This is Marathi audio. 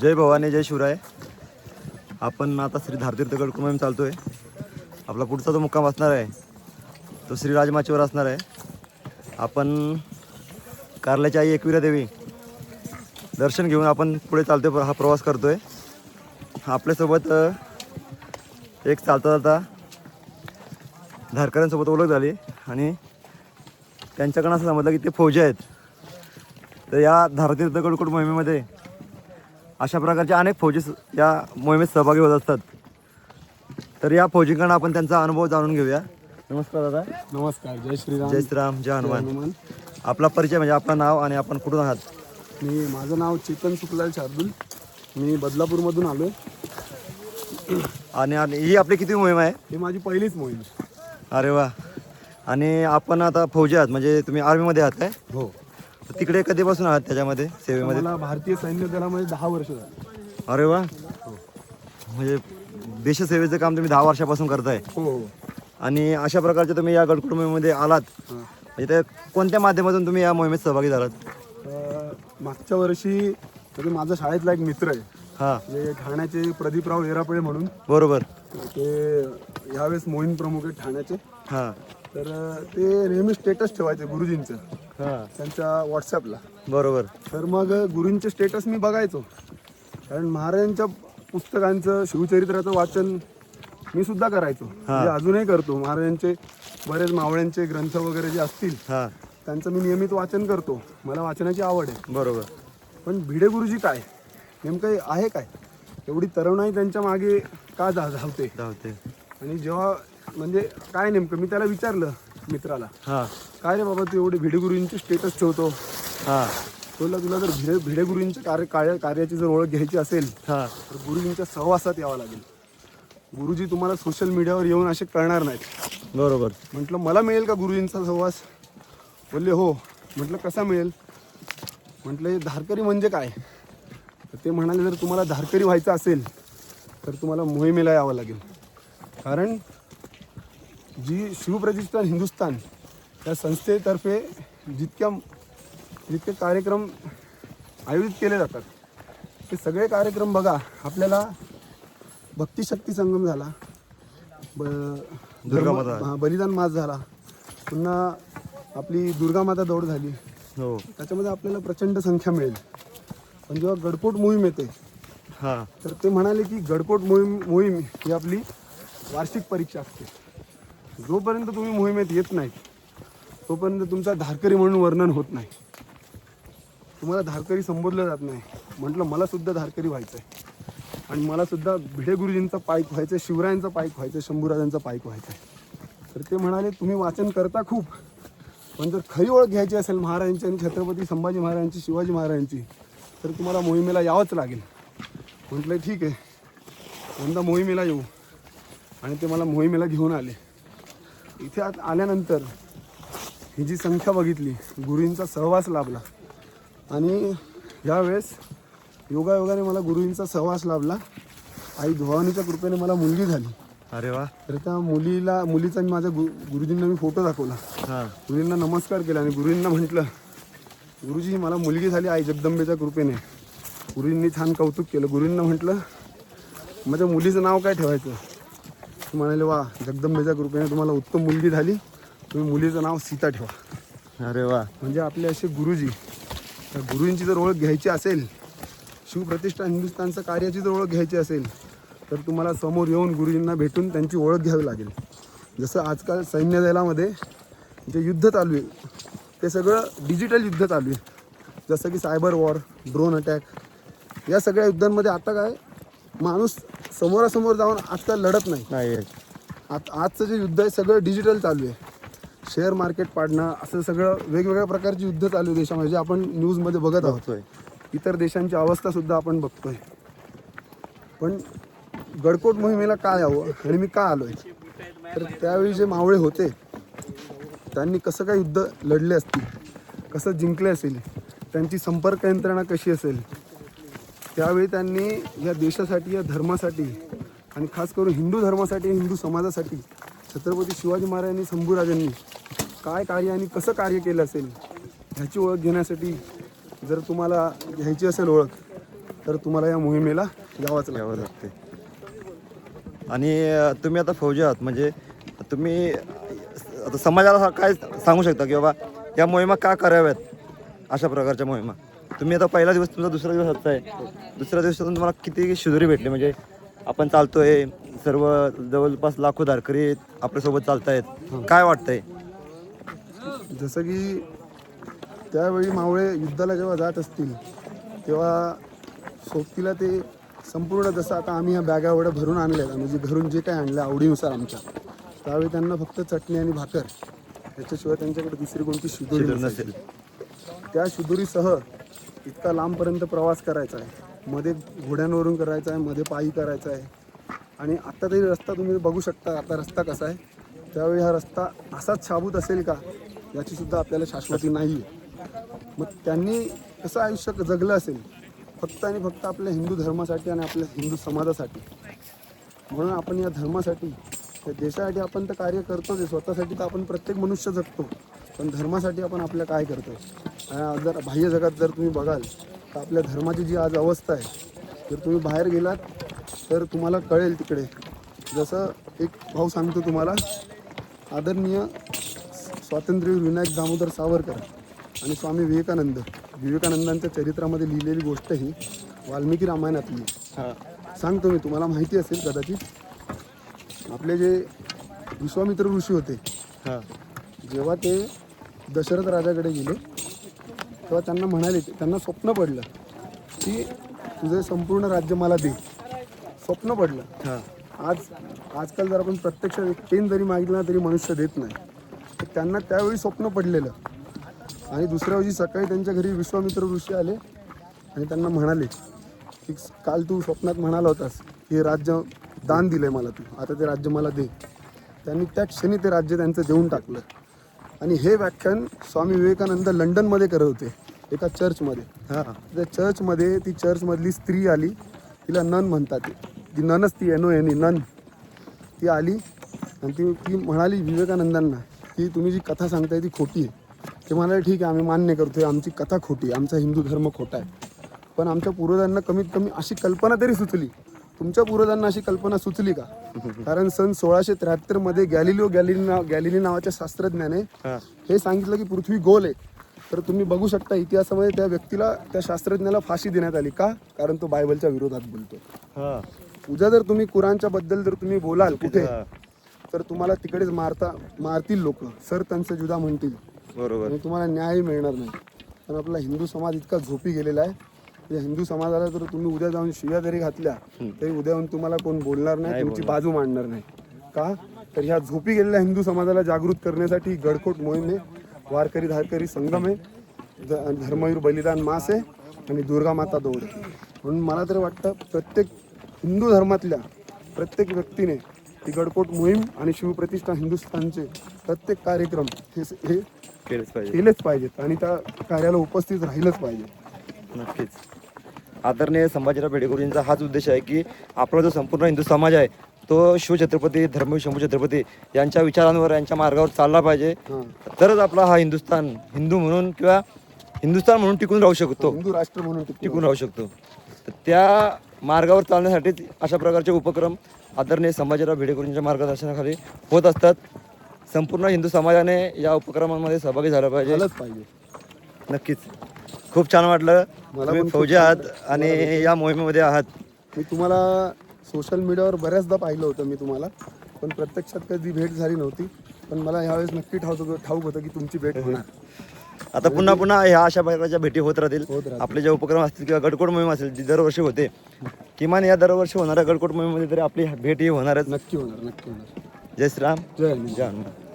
जय भवानी जय शिवराय. आपण आता श्री धारतीर्थगड चालतो चालतोय. आपला पुढचा जो मुक्काम असणार आहे तो श्री राजमाचीवर असणार आहे. आपण कारल्याची आई एकविरा देवी दर्शन घेऊन आपण पुढे चालतोय हा प्रवास करतोय. आपल्यासोबत एक चालता चालता धारकऱ्यांसोबत ओळख झाली आणि त्यांच्याकडनं असं समजलं की ते फौजी आहेत. तर या धारतीर्थगडकोट मोहिमेमध्ये अशा प्रकारचे अनेक फौजी या मोहिमेत सहभागी होत असतात. तर या फौजींकडनं आपण त्यांचा अनुभव जाणून घेऊया. नमस्कार दादा. नमस्कार जय श्रीराम. जय श्रीराम जय हनुमान. आपला परिचय म्हणजे आपलं नाव आणि आपण कुठून आहात? मी माझं नाव चेतन सुखलाल शार्दुल. मी बदलापूरमधून आलो आणि आणि ही आपली किती मोहीम आहे? ही माझी पहिलीच मोहीम. अरे वा. आणि आपण आता फौजी आहात म्हणजे तुम्ही आर्मीमध्ये आहात काय? हो. तर तिकडे कधीपासून आहात त्याच्यामध्ये? सेवेमध्ये? मला भारतीय सैन्य दलामध्ये दहा वर्ष झाली. अरे वा. म्हणजे देशसेवेचं काम तुम्ही दहा वर्षापासून करताय. हो हो. आणि अशा प्रकारचे तुम्ही या गडकुट मोहिमेमध्ये आलात. म्हणजे ते कोणत्या माध्यमातून तुम्ही या मोहिमेत सहभागी झालात? अं, मागच्या वर्षी म्हणजे माझा शाळेतला एक मित्र आहे. हां. जे ठाण्याचे प्रदीपराव येरापळे म्हणून. बरोबर. ते यावेळेस मोहीम प्रमुख आहेत ठाण्याचे. हां. तर अं, ते नेहमी स्टेटस ठेवायचे गुरुजींचं. त्यांच्या व्हॉट्सॲपला बरोबर. तर मग गुरूंचे स्टेटस मी बघायचो. कारण महाराजांच्या पुस्तकांचं शिवचरित्राचं वाचन मी सुद्धा करायचो. म्हणजे अजूनही करतो. महाराजांचे बरेच मावळ्यांचे ग्रंथ वगैरे जे असतील हां. त्यांचं मी नियमित वाचन करतो. मला वाचनाची आवड आहे. बरोबर. पण भिडे गुरुजी काय? नेमकं आहे काय? एवढी तरुणाई त्यांच्या मागे का जा धावते? धावते. आणि जेव्हा म्हणजे काय नेमकं? मी त्याला विचारलं मित्राला. हां. काय रे बाबा तू एवढी भिडे गुरुजींची स्टेटस ठेवतो? हां. तुला तुला जर भिडे भिडे गुरुजींच्या कार्य कार्य कार्याची जर ओळख घ्यायची असेल हां. तर गुरुजींच्या सहवासात यावं लागेल. गुरुजी तुम्हाला सोशल मीडियावर येऊन असे कळणार नाहीत. बरोबर. म्हटलं मला मिळेल का गुरुजींचा सहवास? बोलले हो. म्हटलं कसा मिळेल? म्हटलं हे धारकरी म्हणजे काय? तर ते म्हणाले जर तुम्हाला धारकरी व्हायचं असेल तर तुम्हाला मोहिमेला यावं लागेल. कारण जी शिवप्रतिष्ठान हिंदुस्थान या संस्थेतर्फे जितक्या जितके कार्यक्रम आयोजित केले जातात ते सगळे कार्यक्रम बघा आपल्याला भक्तिशक्ती संगम झाला ब दुर्गा. हा, बलिदान मास झाला पुन्हा आपली दुर्गा माता दौड झाली. हो. त्याच्यामध्ये आपल्याला प्रचंड संख्या मिळेल. पण जेव्हा गडकोट मोहीम येते हां. तर ते म्हणाले की गडकोट मोहीम मोहीम ही आपली वार्षिक परीक्षा असते. जोपर्यंत तुम्ही मोहिमेत येत नाही तोपर्यंत तुमचा धारकरी म्हणून वर्णन होत नाही. तुम्हाला धारकरी संबोधलं जात नाही. म्हटलं मलासुद्धा धारकरी व्हायचं आहे आणि मलासुद्धा भिडे गुरुजींचा पाईक व्हायचं आहे शिवरायांचा पाईक व्हायचं आहे शंभूराजांचा पाईक व्हायचं आहे तर ते म्हणाले तुम्ही वाचन करता खूप. पण जर खरी ओळख घ्यायची असेल महाराजांची आणि छत्रपती संभाजी महाराजांची शिवाजी महाराजांची तर तुम्हाला मोहिमेला यावंच लागेल. म्हटलं ठीक आहे. यंदा मोहिमेला येऊ. आणि ते मला मोहिमेला घेऊन आले. इथे आत आल्यानंतर ही जी संख्या बघितली गुरूंचा सहवास लाभला. आणि यावेळेस योगायोगाने मला गुरूंचा सहवास लाभला. आई भवानीच्या कृपेने मला मुलगी झाली. अरे वा. तर त्या मुलीला मुलीचा मी माझ्या गु गुरुजींना मी फोटो दाखवला. हां. गुरुजींना नमस्कार केला आणि गुरुजींना म्हटलं गुरुजी मला मुलगी झाली आई जगदंबेच्या कृपेने. गुरुजींनी छान कौतुक केलं. गुरुजींना म्हटलं माझ्या मुलीचं नाव काय ठेवायचं? ते म्हणाले वा जगदंबेच्या कृपेने तुम्हाला उत्तम मुलगी झाली. तुम्ही मुलीचं नाव सीता ठेवा. अरे वा. म्हणजे आपले असे गुरुजी त्या गुरुंची जर ओळख घ्यायची असेल शिवप्रतिष्ठान हिंदुस्थानचं कार्याची जर ओळख घ्यायची असेल तर तुम्हाला समोर येऊन गुरुजींना भेटून त्यांची ओळख घ्यावी लागेल. जसं आजकाल सैन्य दलामध्ये जे युद्ध चालू आहे ते सगळं डिजिटल युद्ध चालू आहे. जसं की सायबर वॉर ड्रोन अटॅक या सगळ्या युद्धांमध्ये आता काय माणूस समोरासमोर जाऊन आजकाल लढत नाही. आजचं जे युद्ध आहे सगळं डिजिटल चालू आहे. शेअर मार्केट पाडणं असं सगळं वेगवेगळ्या प्रकारची युद्ध चालू आहे देशामध्ये जे आपण न्यूजमध्ये बघत आहोत. इतर देशांची अवस्था सुद्धा आपण बघतोय. पण गडकोट मोहिमेला काय यावं आणि मी का आलोय? तर त्यावेळी जे मावळे होते त्यांनी कसं काय युद्ध लढले असतील कसं जिंकले असेल त्यांची संपर्क यंत्रणा कशी असेल त्यावेळी त्यांनी या देशासाठी या धर्मासाठी आणि खास करून हिंदू धर्मासाठी हिंदू समाजासाठी छत्रपती शिवाजी महाराजांनी शंभूराजांनी काय कार्य आणि कसं कार्य केलं असेल ह्याची ओळख घेण्यासाठी जर तुम्हाला घ्यायची असेल ओळख तर तुम्हाला या मोहिमेला यावंच यावं लागते आणि तुम्ही आता फौजी आहात म्हणजे तुम्ही आता समाजाला काय सांगू शकता की बाबा या मोहिमा का कराव्यात? अशा प्रकारच्या मोहिमा. तुम्ही आता पहिला दिवस तुमचा दुसरा दिवस आजचा आहे. दुसऱ्या दिवसातून तुम्हाला किती शिदोरी भेटली? म्हणजे आपण चालतोय सर्व जवळपास लाखो धारकरी आपल्यासोबत चालतायत. काय वाटतंय? जसं की त्यावेळी मावळे युद्धाला जेव्हा जात असतील तेव्हा सोबतीला ते संपूर्ण जसं आता आम्ही ह्या बॅगा एवढ्या भरून आणल्या म्हणजे घरून जे काय आणलं आवडीनुसार आमच्या त्यावेळी त्यांना फक्त चटणी आणि भाकर याच्याशिवाय त्यांच्याकडे दुसरी कोणती शिदोरी. नसेल. त्या शिदोरीसह इतका लांबपर्यंत प्रवास करायचा आहे. मध्ये घोड्यांवरून करायचा आहे मध्ये पायी करायचा आहे. आणि आत्ता तरी रस्ता तुम्ही बघू शकता आता रस्ता कसा आहे. त्यावेळी हा रस्ता असाच शाबूत असेल का याची सुद्धा आपल्याला शाश्वती नाही आहे मग त्यांनी कसं आयुष्य जगलं असेल फक्त आणि फक्त आपल्या हिंदू धर्मासाठी आणि आपल्या हिंदू समाजासाठी. म्हणून आपण या धर्मासाठी या देशासाठी आपण तर कार्य करतोच आहे. स्वतःसाठी तर आपण प्रत्येक मनुष्य जगतो. पण धर्मासाठी आपण आपल्या काय करतो जर बाह्य जगात जर तुम्ही बघाल तर आपल्या धर्माची जी आज अवस्था आहे जर तुम्ही बाहेर गेलात तर तुम्हाला कळेल तिकडे. जसं एक भाऊ सांगतो तुम्हाला आदरणीय स्वातंत्र्यवीर विनायक दामोदर सावरकर आणि स्वामी विवेकानंद. विवेकानंदांच्या चरित्रामध्ये लिहिलेली गोष्ट ही वाल्मिकी रामायणातली. हां. सांगतो मी तुम्हाला माहिती असेल कदाचित आपले जे विश्वामित्र ऋषी होते हां. जेव्हा ते दशरथ राजाकडे गेले तेव्हा त्यांना म्हणाले त्यांना स्वप्न पडलं की तुझे संपूर्ण राज्य मला दे. स्वप्न पडलं. हां. आज आजकाल जर आपण प्रत्यक्ष पेन जरी मागितला तरी मनुष्य देत नाही. तर त्यांना त्यावेळी स्वप्न पडलेलं. आणि दुसऱ्या दिवशी सकाळी त्यांच्या घरी विश्वामित्र ऋषी आले आणि त्यांना म्हणाले की काल तू स्वप्नात म्हणाला होतास की हे राज्य दान दिलंय मला तू. आता ते राज्य मला दे. त्यांनी त्या क्षणी ते राज्य त्यांचं देऊन टाकलं. आणि हे व्याख्यान स्वामी विवेकानंद लंडनमध्ये करत होते एका चर्चमध्ये. हां. त्या चर्चमध्ये ती चर्चमधली स्त्री आली तिला नन म्हणतात ते. ननच ती एनो एनी नन. ती आली आणि ती ती म्हणाली विवेकानंदांना की तुम्ही जी कथा सांगताय ती खोटी आहे. ते म्हणाले ठीक आहे आम्ही मान्य करतोय आमची कथा खोटी आहे आमचा हिंदू धर्म खोटा आहे. पण आमच्या पूर्वजांना कमीत कमी अशी कल्पना तरी सुचली तुमच्या पूर्वजांना अशी कल्पना सुचली का? कारण सन सोळाशे त्र्याहत्तरमध्ये गॅलिलिओ गॅलिली नाव गॅलिली नावाच्या शास्त्रज्ञाने हां. सांगितलं की पृथ्वी गोल आहे. तर तुम्ही बघू शकता इतिहासामध्ये त्या व्यक्तीला त्या शास्त्रज्ञाला फाशी देण्यात आली का? कारण तो बायबलच्या विरोधात बोलतो उद्या जर तुम्ही कुराणच्या बद्दल जर तुम्ही बोलाल कुठे. तर तुम्हाला तिकडेच मारता मारतील लोक. सर त्यांचं जुदा म्हणतील. बरोबर. तुम्हाला न्याय मिळणार नाही. पण आपला हिंदू समाज इतका झोपी गेलेला आहे. या हिंदू समाजाला जर तुम्ही उद्या जाऊन शिव्या जरी घातल्या तरी उद्या येऊन तुम्हाला कोण बोलणार नाही तुमची बाजू मांडणार नाही. का? तर ह्या झोपी गेलेल्या हिंदू समाजाला जागृत करण्यासाठी गडकोट मोहीम आहे. वारकरी धारकरी संगम आहे. धर्मवीर बलिदान मास आहे आणि दुर्गा माता दौड. आहे. म्हणून मला तर वाटतं प्रत्येक हिंदू धर्मातल्या प्रत्येक व्यक्तीने ही गडकोट मोहीम आणि शिवप्रतिष्ठा हिंदुस्थानचे प्रत्येक कार्यक्रम हे हे केलेच पाहिजेत आणि त्या कार्याला उपस्थित राहिलंच पाहिजे. नक्कीच. आदरणीय संभाजीराव भेडेकरूंचा हाच उद्देश आहे की आपला जो संपूर्ण हिंदू समाज आहे तो शिवछत्रपती धर्मवीर शंभू छत्रपती यांच्या विचारांवर यांच्या मार्गावर चालला पाहिजे. तरच आपला हा हिंदुस्थान हिंदू म्हणून किंवा हिंदुस्थान म्हणून टिकून राहू शकतो. हिंदू राष्ट्र म्हणून टिकून राहू शकतो. तर त्या मार्गावर चालण्यासाठीच अशा प्रकारचे उपक्रम आदरणीय संभाजीराव भेडेकरूंच्या मार्गदर्शनाखाली होत असतात. संपूर्ण हिंदू समाजाने या उपक्रमांमध्ये सहभागी झाला पाहिजे. नक्कीच. खूप छान वाटलं. मला तुम्ही पण खूप फौजी आहात आणि या मोहिमेमध्ये आहात. मी तुम्हाला सोशल मीडियावर बऱ्याचदा पाहिलं होतं मी तुम्हाला. पण प्रत्यक्षात कधी भेट झाली नव्हती. पण मला ह्यावेळेस नक्की ठाऊक होतं ठाऊक होतं की तुमची भेट होणार. आता पुन्हा पुन्हा ह्या अशा प्रकारच्या भेटी होत राहतील. होत राहतील. आपले जे उपक्रम असतील किंवा गडकोट मोहीम असेल जी दरवर्षी होते किमान या दरवर्षी होणाऱ्या गडकोट मोहिमेमध्ये तरी आपली भेट ही होणारच. नक्की होणार नक्की होणार. जय श्रीराम. जय हनुमान जय हनुमान.